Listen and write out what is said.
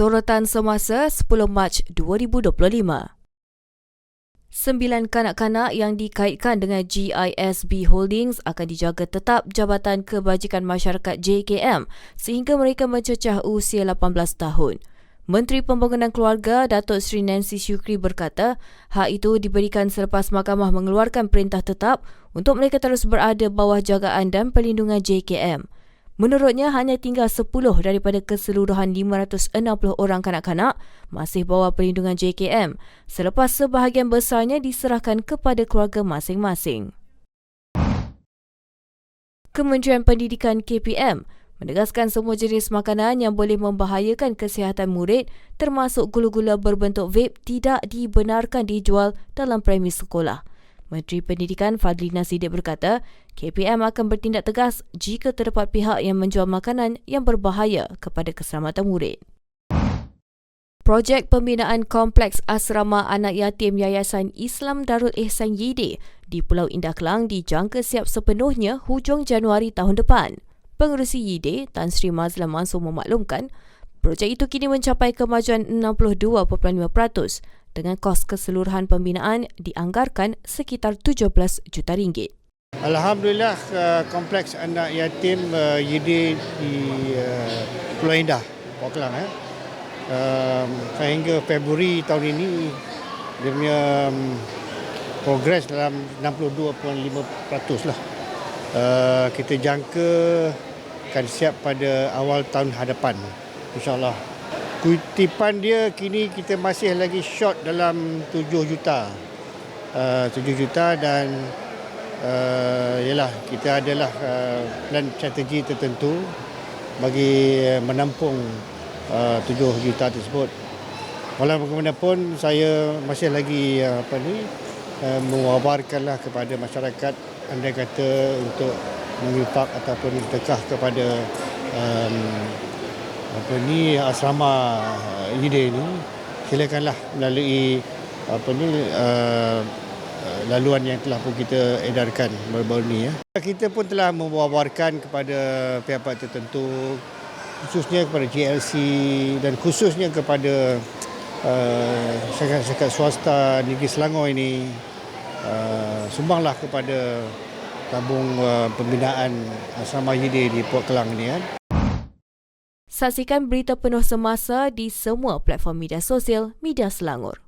Sorotan semasa 10 Mac 2025 Sembilan kanak-kanak yang dikaitkan dengan GISB Holdings akan dijaga tetap Jabatan Kebajikan Masyarakat JKM sehingga mereka mencecah usia 18 tahun. Menteri Pembangunan Keluarga Datuk Seri Nancy Syukri berkata, hak itu diberikan selepas mahkamah mengeluarkan perintah tetap untuk mereka terus berada bawah jagaan dan perlindungan JKM. Menurutnya, hanya tinggal 10 daripada keseluruhan 560 orang kanak-kanak masih bawah perlindungan JKM selepas sebahagian besarnya diserahkan kepada keluarga masing-masing. Kementerian Pendidikan KPM menegaskan semua jenis makanan yang boleh membahayakan kesihatan murid termasuk gula-gula berbentuk vape tidak dibenarkan dijual dalam premis sekolah. Menteri Pendidikan Fadlina Sidik berkata, KPM akan bertindak tegas jika terdapat pihak yang menjual makanan yang berbahaya kepada keselamatan murid. Projek pembinaan Kompleks Asrama Anak Yatim Yayasan Islam Darul Ihsan Yide di Pulau Indah Kelang dijangka siap sepenuhnya hujung Januari tahun depan. Pengerusi Yide, Tan Sri Mazlan Mansur memaklumkan, projek itu kini mencapai kemajuan 62.5% dengan kos keseluruhan pembinaan dianggarkan sekitar 17 juta ringgit. Alhamdulillah uh, kompleks anak yatim uh, YD di uh, Pulau Indah, Pulau Kelang eh. Sehingga Februari tahun ini dia punya progres dalam 62.5% lah. Kita jangka akan siap pada awal tahun hadapan insyaAllah kutipan dia kini kita masih lagi short dalam 7 juta. Uh, 7 juta dan uh, yalah kita adalah uh, plan strategi tertentu bagi menampung uh, 7 juta tersebut. Walau bagaimanapun saya masih lagi uh, apa ni uh, mewabarkanlah kepada masyarakat anda kata untuk menginfak ataupun bertekah kepada um, apa ni asrama ide ni silakanlah melalui apa ni uh, laluan yang telah pun kita edarkan baru-baru ni ya. Kita pun telah mewawarkan kepada pihak-pihak tertentu khususnya kepada GLC dan khususnya kepada uh, syarikat-syarikat swasta negeri Selangor ini uh, sumbanglah kepada tabung uh, pembinaan asrama YD di Port Kelang ini kan. Saksikan berita penuh semasa di semua platform media sosial Media Selangor.